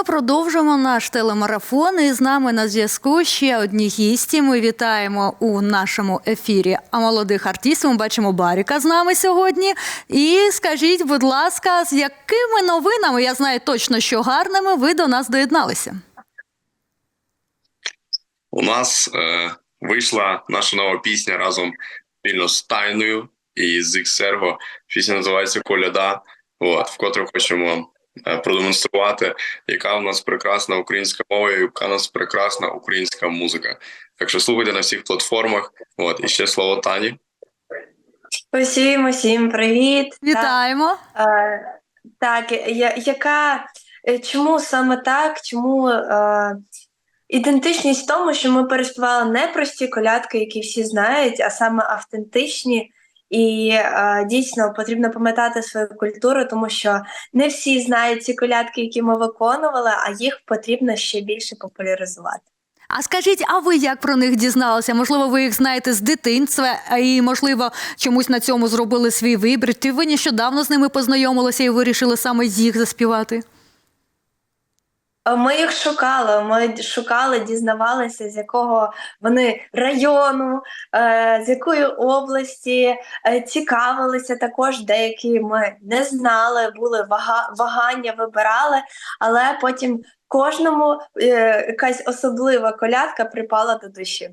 ми продовжуємо наш телемарафон. І з нами на зв'язку ще одні гісті. Ми вітаємо у нашому ефірі. А молодих артистів ми бачимо Баріка з нами сьогодні. І скажіть, будь ласка, з якими новинами я знаю точно, що гарними ви до нас доєдналися? У нас е, вийшла наша нова пісня разом спільно з Тайною і з Іксерго. Пісня називається Коляда. От, вкотре хочемо продемонструвати, яка у нас прекрасна українська мова, і яка у нас прекрасна українська музика. Так що слухайте на всіх платформах. От, і ще слово Тані. Усім, усім привіт. Вітаємо! Так, е, так я, яка е, чому саме так? Чому е, ідентичність в тому, що ми переспівали не прості колядки, які всі знають, а саме автентичні. І е, дійсно потрібно пам'ятати свою культуру, тому що не всі знають ці колядки, які ми виконували, а їх потрібно ще більше популяризувати. А скажіть, а ви як про них дізналися? Можливо, ви їх знаєте з дитинства, і можливо чомусь на цьому зробили свій вибір? Чи ви нещодавно з ними познайомилися і вирішили саме їх заспівати? Ми їх шукали. Ми шукали, дізнавалися, з якого вони району, е, з якої області, е, цікавилися також. Деякі ми не знали, були вага, вагання, вибирали, але потім кожному е, якась особлива колядка припала до душі.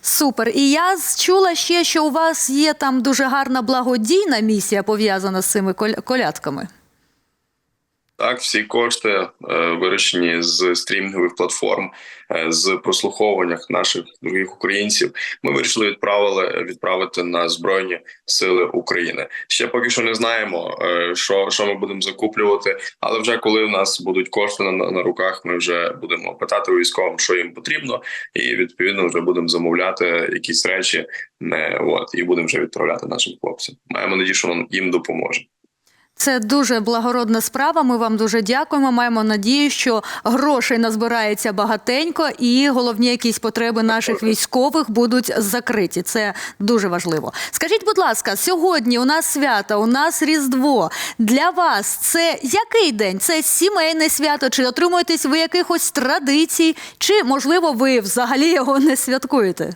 Супер. І я чула ще, що у вас є там дуже гарна благодійна місія пов'язана з цими колядками. Так, всі кошти е, вирощені з стрімінгових платформ, е, з прослуховування наших других українців. Ми вирішили відправили відправити на збройні сили України. Ще поки що не знаємо, е, що, що ми будемо закуплювати. Але вже коли у нас будуть кошти на, на руках, ми вже будемо питати у військовим, що їм потрібно, і відповідно вже будемо замовляти якісь речі. Не от і будемо вже відправляти нашим хлопцям. Маємо надію, що нам їм допоможе. Це дуже благородна справа. Ми вам дуже дякуємо. Маємо надію, що грошей назбирається багатенько, і головні якісь потреби наших військових будуть закриті. Це дуже важливо. Скажіть, будь ласка, сьогодні у нас свято, у нас Різдво. Для вас це який день? Це сімейне свято? Чи дотримуєтесь ви якихось традицій? Чи можливо ви взагалі його не святкуєте?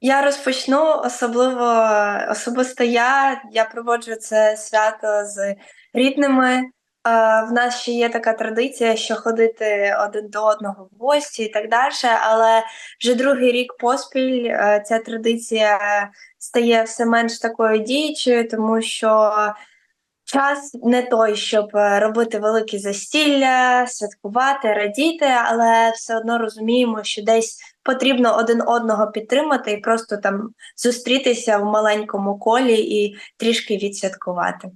Я розпочну особливо особисто я. Я проводжу це свято з рідними. В нас ще є така традиція, що ходити один до одного в гості і так далі. Але вже другий рік поспіль е, ця традиція стає все менш такою діючою, тому що час не той, щоб е, робити великі застілля, святкувати, радіти, але все одно розуміємо, що десь потрібно один одного підтримати і просто там зустрітися в маленькому колі і трішки відсвяткувати.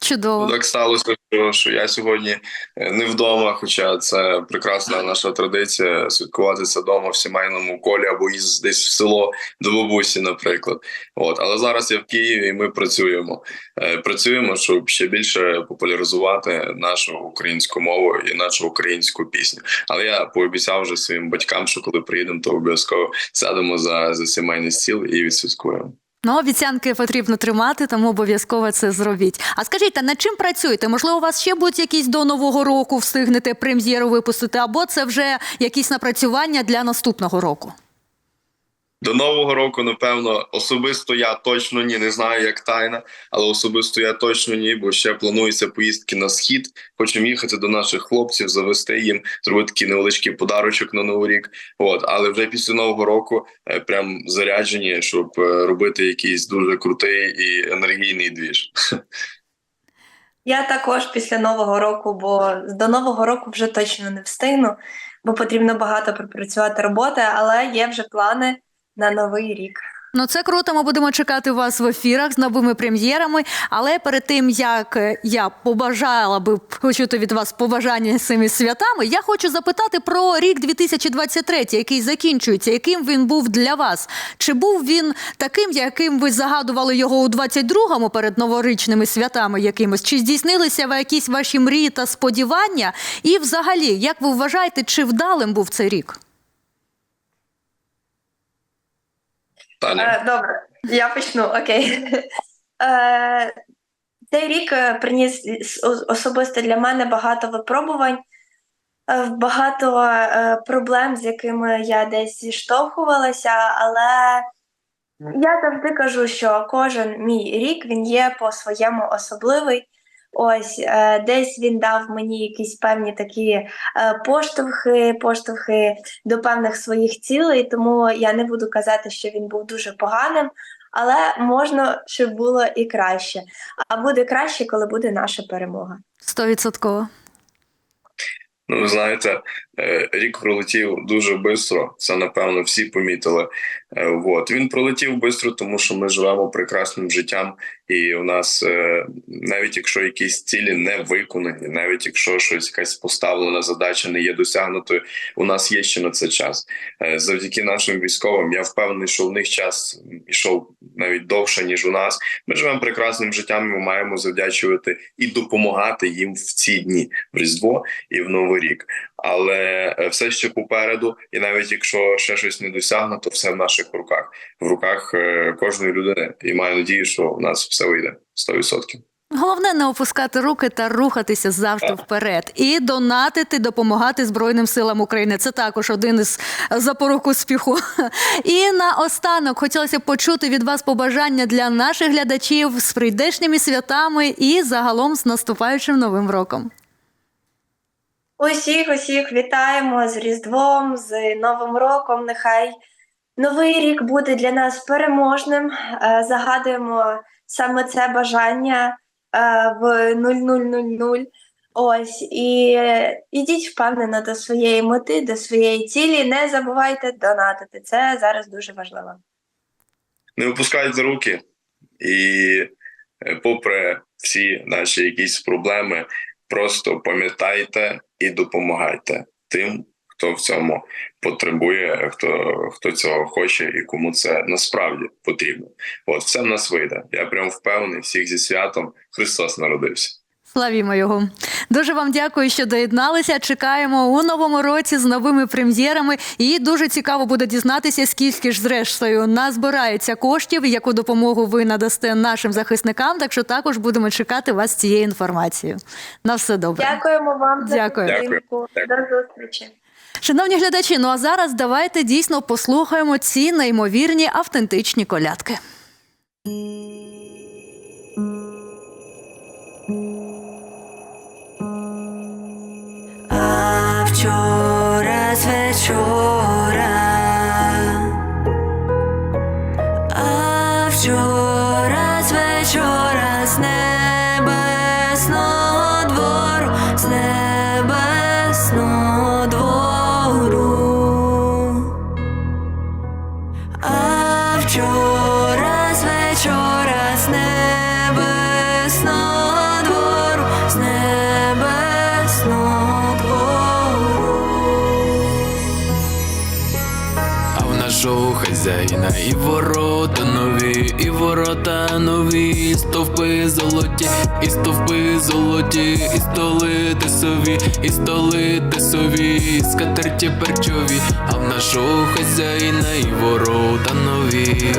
Чудово. Так сталося, що, що я сьогодні е, не вдома, хоча це прекрасна наша традиція святкувати це вдома в сімейному колі або із десь в село до бабусі, наприклад. От, але зараз я в Києві, і ми працюємо. Е, Працюємо, щоб ще більше популяризувати нашу українську мову і нашу українську пісню. Але я пообіцяв вже своїм батькам, що коли приїдемо, то обов'язково сядемо за, за сімейний стіл і відсвяткуємо. Ну, обіцянки потрібно тримати, тому обов'язково це зробіть. А скажіть, а над чим працюєте? Можливо, у вас ще будуть якісь до нового року встигнете прем'єру випустити, або це вже якісь напрацювання для наступного року? До нового року, напевно, особисто я точно ні, не знаю, як тайна, але особисто я точно ні, бо ще плануються поїздки на схід. Хочемо їхати до наших хлопців, завести їм, зробити такий невеличкий подарочок на новий рік. От, але вже після нового року е, прям заряджені, щоб е, робити якийсь дуже крутий і енергійний двіж. Я також після нового року, бо до нового року вже точно не встигну, бо потрібно багато пропрацювати роботи, але є вже плани на новий рік. Ну, це круто. Ми будемо чекати вас в ефірах з новими прем'єрами. Але перед тим як е, я побажала би почути від вас побажання цими святами, я хочу запитати про рік 2023, який закінчується. Яким він був для вас? Чи був він таким, яким ви загадували його у 22-му перед новорічними святами якимось? Чи здійснилися ви якісь ваші мрії та сподівання? І, взагалі, як ви вважаєте, чи вдалим був цей рік? Таня. Е, добре, я почну. Окей. Е, Цей рік е, приніс особисто для мене багато випробувань, багато проблем, з якими я десь зіштовхувалася, але я завжди кажу, що кожен мій рік він є по-своєму особливий. Ось е, десь він дав мені якісь певні такі е, поштовхи, поштовхи до певних своїх цілей, тому я не буду казати, що він був дуже поганим, але можна, щоб було і краще. А буде краще, коли буде наша перемога. Стовідсотково. Ну, ви знаєте, е, рік пролетів дуже швидко. Це напевно всі помітили. От він пролетів швидко, тому що ми живемо прекрасним життям, і у нас е, навіть якщо якісь цілі не виконані, навіть якщо щось якась поставлена задача не є досягнутою, у нас є ще на це час. Е, Завдяки нашим військовим. Я впевнений, що в них час ішов навіть довше ніж у нас. Ми живемо прекрасним життям. Ми маємо завдячувати і допомагати їм в ці дні в Різдво і в Новий рік. Але е, все ще попереду, і навіть якщо ще щось не досягнуто, все в наших руках, в руках е, кожної людини. І маю надію, що в нас все вийде 100%. Головне не опускати руки та рухатися завжди вперед і донатити, допомагати Збройним силам України. Це також один із запорук успіху. І наостанок хотілося б почути від вас побажання для наших глядачів з прийдешніми святами і загалом з наступаючим новим роком. Усіх, усіх вітаємо з Різдвом, з Новим роком. Нехай новий рік буде для нас переможним. Е, Загадуємо саме це бажання е, в 0000. Ось і е, ідіть впевнено до своєї мети, до своєї цілі. Не забувайте донатити. Це зараз дуже важливо. Не випускайте руки, і попри всі наші якісь проблеми, просто пам'ятайте і допомагайте тим, хто в цьому потребує, хто, хто цього хоче і кому це насправді потрібно. От все в нас вийде. Я прям впевнений, всіх зі святом Христос народився. Славімо його. Дуже вам дякую, що доєдналися. Чекаємо у новому році з новими прем'єрами. І дуже цікаво буде дізнатися, скільки ж зрештою назбирається коштів, яку допомогу ви надасте нашим захисникам. Так що також будемо чекати вас з цією інформацією. На все добре. Дякуємо вам за Дякую. підтримку. До зустрічі. Шановні глядачі, ну а зараз давайте дійсно послухаємо ці неймовірні автентичні колядки. А вчора з вечора, нашого хазяїна і ворота нові, і ворота нові, і стовпи золоті, і стовпи золоті, і столи тесові, і столи тесові, і скатерті перчові, а в нашого хазяїна і ворота нові.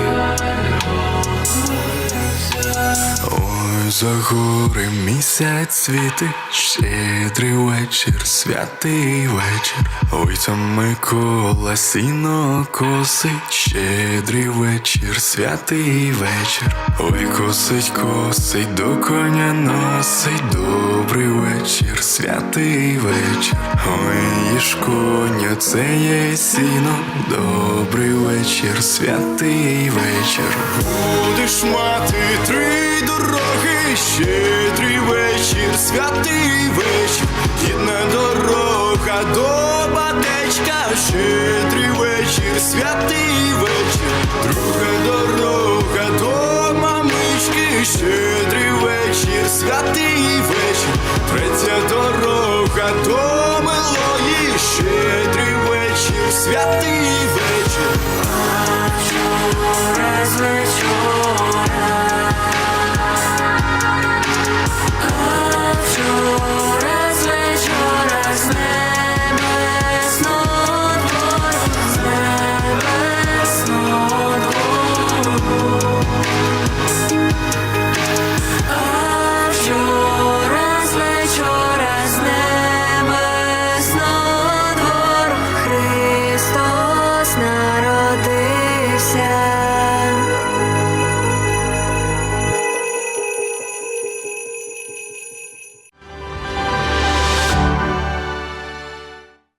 За гори місяць світить, щедрий вечір, святий вечір. Ой, там Микола сіно косить, щедрий вечір, святий вечір. Ой, косить, косить, до коня носить, добрий вечір, святий вечір. Ой, їж коня, це є сіно, добрий вечір, святий вечір. Будеш мати три дороги, щедрий вечір, святий вечір, єдна дорога до батечка, щедрий вечір, святий вечір, друга дорога до мамички, щедрий вечір, святий вечір, третя дорога до милої, щедрий вечір, святий вечір.